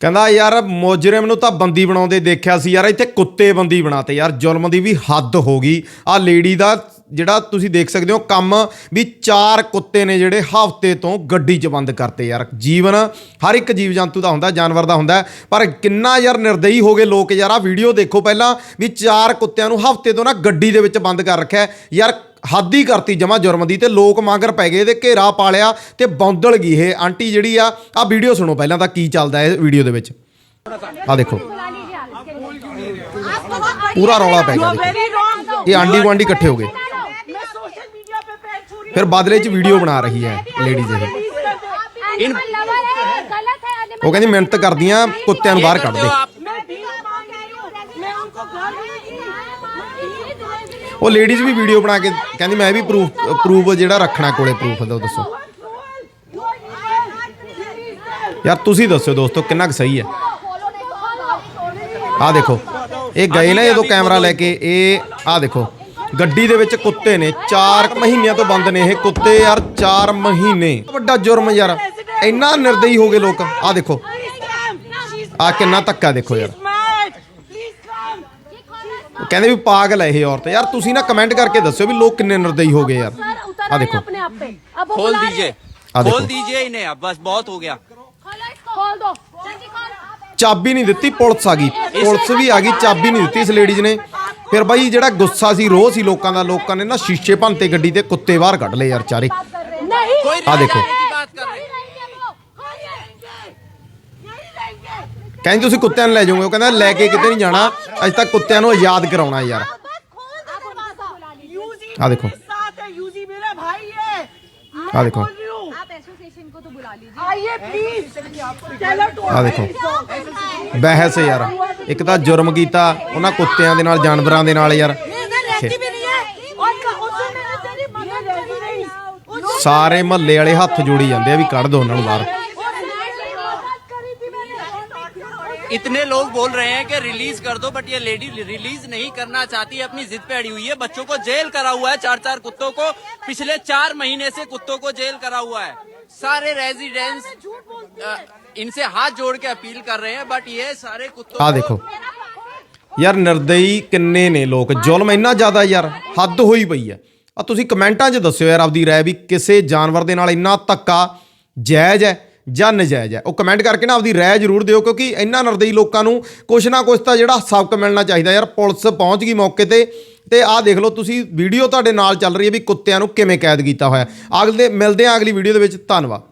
ਕਹਿੰਦਾ, ਯਾਰ, ਮੁਜਰਮ ਨੂੰ ਤਾਂ ਬੰਦੀ ਬਣਾਉਂਦੇ ਦੇਖਿਆ ਸੀ ਯਾਰ, ਇੱਥੇ ਕੁੱਤੇ ਬੰਦੀ ਬਣਾਤੇ। ਯਾਰ, ਜ਼ੁਲਮ ਦੀ ਵੀ ਹੱਦ ਹੋ ਗਈ। ਆ ਲੇਡੀ ਦਾ ਜਿਹੜਾ ਤੁਸੀਂ ਦੇਖ ਸਕਦੇ ਹੋ ਕੰਮ ਵੀ ਚਾਰ ਕੁੱਤੇ ਨੇ ਜਿਹੜੇ ਹਫ਼ਤੇ ਤੋਂ ਗੱਡੀ 'ਚ ਬੰਦ ਕਰਤੇ ਯਾਰ। ਜੀਵਨ ਹਰ ਇੱਕ ਜੀਵ ਜੰਤੂ ਦਾ ਹੁੰਦਾ, ਜਾਨਵਰ ਦਾ ਹੁੰਦਾ। ਪਰ ਕਿੰਨਾ ਯਾਰ ਨਿਰਦਈ ਹੋ ਗਏ ਲੋਕ ਯਾਰ। ਆ ਵੀਡੀਓ ਦੇਖੋ ਪਹਿਲਾਂ ਵੀ ਚਾਰ ਕੁੱਤਿਆਂ ਨੂੰ ਹਫ਼ਤੇ ਤੋਂ ਨਾ ਗੱਡੀ ਦੇ ਵਿੱਚ ਬੰਦ ਕਰ ਰੱਖਿਆ। ਯਾਰ ਹੱਦ ਹੀ ਕਰਤੀ ਜਮਾ ਜੁਰਮ ਦੀ ਤੇ ਲੋਕ ਮਾਂਗਰ ਪੈ ਗਏ ਤੇ ਘੇਰਾ ਪਾ ਲਿਆ ਤੇ ਬੌਂਦਲ ਗਈ ਇਹ। ਆਂਟੀ ਜਿਹੜੀ ਆ ਆ ਵੀਡੀਓ ਸੁਣੋ ਪਹਿਲਾਂ ਤਾਂ ਕੀ ਚੱਲਦਾ ਇਸ ਵੀਡੀਓ ਦੇ ਵਿੱਚ। ਆ ਦੇਖੋ। ਪੂਰਾ ਰੌਲਾ ਪੈ ਗਿਆ। ਇਹ ਆਂਡੀ ਗਵਾਂਡੀ ਇਕੱਠੇ ਹੋ ਗਏ। ਫਿਰ ਬਾਦਲੇ 'ਚ ਵੀਡੀਓ ਬਣਾ ਰਹੀ ਹੈ ਲੇਡੀਜ਼ ਇਹ। ਉਹ ਕਹਿੰਦੀ ਮਿਹਨਤ ਕਰਦੀਆਂ ਕੁੱਤਿਆਂ ਨੂੰ ਬਾਹਰ ਕੱਢਦੇ ਉਹ ਲੇਡੀਜ਼ ਵੀ ਵੀਡੀਓ ਬਣਾ ਕੇ ਕਹਿੰਦੀ, ਮੈਂ ਵੀ ਪ੍ਰੂਫ ਪ੍ਰੂਫ ਜਿਹੜਾ ਰੱਖਣਾ ਕੋਲੇ ਪ੍ਰੂਫ ਦਾ ਦੱਸੋ। ਯਾਰ ਤੁਸੀਂ ਦੱਸੋ ਦੋਸਤੋ, ਕਿੰਨਾ ਕੁ ਸਹੀ ਹੈ। ਆ ਦੇਖੋ, ਇਹ ਗਏ ਨਾ ਜਦੋਂ ਕੈਮਰਾ ਲੈ ਕੇ, ਇਹ ਆ ਦੇਖੋ, ਗੱਡੀ ਦੇ ਵਿੱਚ ਕੁੱਤੇ ਨੇ 4 ਮਹੀਨਿਆਂ ਤੋਂ ਬੰਦ ਨੇ ਇਹ ਕੁੱਤੇ ਯਾਰ 4 ਮਹੀਨੇ। ਵੱਡਾ ਜੁਰਮ ਯਾਰ, ਇੰਨਾ ਨਿਰਦਈ ਹੋ ਗਏ ਲੋਕ ਆ ਦੇਖੋ। ਆ ਕਿੰਨਾ ਧੱਕਾ ਦੇਖੋ ਯਾਰ। ਕਹਿੰਦੇ ਵੀ ਪਾਗਲ ਹੈ ਇਹ ਔਰਤ ਯਾਰ ਤੁਸੀਂ ਨਾ ਕਮੈਂਟ ਕਰਕੇ ਦੱਸਿਓ ਵੀ ਲੋਕ ਕਿੰਨੇ ਨਿਰਦਈ ਹੋ ਗਏ ਯਾਰ ਆ ਦੇਖੋ अपने आप पे अब वो खोल बुला दीजिए आ देखो। खोल दीजिए इन्हें अब बस बहुत हो गया खोलो इसको खोल दो जल्दी खोल ਚਾਬੀ ਨਹੀਂ ਦਿੱਤੀ ਪੁਲਿਸ ਆ ਗਈ ਪੁਲਿਸ ਵੀ ਆ ਗਈ ਚਾਬੀ ਨਹੀਂ ਦਿੱਤੀ ਇਸ ਲੇਡੀਜ਼ ਨੇ ਫਿਰ ਬਾਈ ਜਿਹੜਾ ਗੁੱਸਾ ਸੀ ਰੋਹ ਸੀ ਲੋਕਾਂ ਦਾ ਲੋਕਾਂ ਨੇ ਨਾ ਸ਼ੀਸ਼ੇ ਭੰਨਤੇ ਗੱਡੀ ਤੇ ਕੁੱਤੇ ਬਾਹਰ ਕੱਢ ਲਏ ਯਾਰ ਚਾਰੇ नहीं कोई आ देखो। ਕਹਿੰਦੇ ਤੁਸੀਂ ਕੁੱਤਿਆਂ ਨੂੰ ਲੈ ਜਾਓਗੇ ਉਹ ਕਹਿੰਦਾ ਲੈ ਕੇ ਕਿਤੇ ਨਹੀਂ ਜਾਣਾ ਅੱਜ ਤੱਕ ਕੁੱਤਿਆਂ ਨੂੰ ਆਜ਼ਾਦ ਕਰਾਉਣਾ ਯਾਰ आ देखो। साथ है यूजी मेरा भाई है आ देखो। बोल रही हूँ। आप एसोसिएशन को तो बुला लीजिए आइए प्लीज चलो टू ਆ ਦੇਖੋ ਬਹਿਸ ਯਾਰ ਇੱਕ ਤਾਂ ਜੁਰਮ ਕੀਤਾ ਉਹਨਾਂ ਕੁੱਤਿਆਂ ਦੇ ਨਾਲ ਜਾਨਵਰਾਂ ਦੇ ਨਾਲ ਯਾਰ रहती भी नहीं है और उससे मैंने तेरी मदद करी नहीं ਸਾਰੇ ਮਹੱਲੇ ਵਾਲੇ ਹੱਥ ਜੋੜੀ ਜਾਂਦੇ ਆ ਵੀ ਕੱਢ ਦੋ ਉਹਨਾਂ ਨੂੰ ਬਾਹਰ इतने लोग बोल रहे हैं कि रिलीज कर दो बट ये लेडी रिलीज नहीं करना चाहती है अपनी जिद पे अड़ी हुई है बच्चों को जेल करा हुआ है चार चार कुत्तों को पिछले चार महीने से कुत्तों को जेल करा हुआ है सारे रेजिडेंट्स इनसे हाथ जोड़ के अपील कर रहे हैं बट ये सारे कुत्तों ਆ को- ਦੇਖੋ ਯਾਰ ਨਿਰਦਈ ਕਿੰਨੇ ਨੇ ਲੋਕ ਜ਼ੁਲਮ ਇੰਨਾ ਜ਼ਿਆਦਾ ਯਾਰ ਹੱਦ ਹੋਈ ਪਈ ਹੈ ਆ ਤੁਸੀਂ ਕਮੈਂਟਾਂ 'ਚ ਦੱਸਿਓ ਯਾਰ ਆਪਦੀ ਰਾਏ ਵੀ ਕਿਸੇ ਜਾਨਵਰ ਦੇ ਨਾਲ ਇੰਨਾ ਧੱਕਾ ਜਾਇਜ਼ ਹੈ ਜਾਂ ਨਜਾਇਜ਼ ਹੈ। ਉਹ ਕਮੈਂਟ ਕਰਕੇ ਨਾ ਆਪਦੀ ਰਾਏ ਜ਼ਰੂਰ ਦਿਓ, ਕਿਉਂਕਿ ਇੰਨਾ ਨਿਰਦਈ ਲੋਕਾਂ ਨੂੰ ਕੁਛ ਨਾ ਕੁਛ ਤਾਂ ਜਿਹੜਾ ਸਬਕ ਮਿਲਣਾ ਚਾਹੀਦਾ ਯਾਰ, ਪੁਲਿਸ ਪਹੁੰਚ ਗਈ ਮੌਕੇ ਤੇ। ਤੇ ਆਹ ਦੇਖ ਲਓ, ਤੁਸੀਂ ਵੀਡੀਓ ਤੁਹਾਡੇ ਨਾਲ ਚੱਲ ਰਹੀ ਹੈ ਵੀ ਕੁੱਤਿਆਂ ਨੂੰ ਕਿਵੇਂ ਕੈਦ ਕੀਤਾ ਹੋਇਆ। ਅਗਲੇ ਮਿਲਦੇ ਆ ਅਗਲੀ ਵੀਡੀਓ ਦੇ ਵਿੱਚ, ਧੰਨਵਾਦ।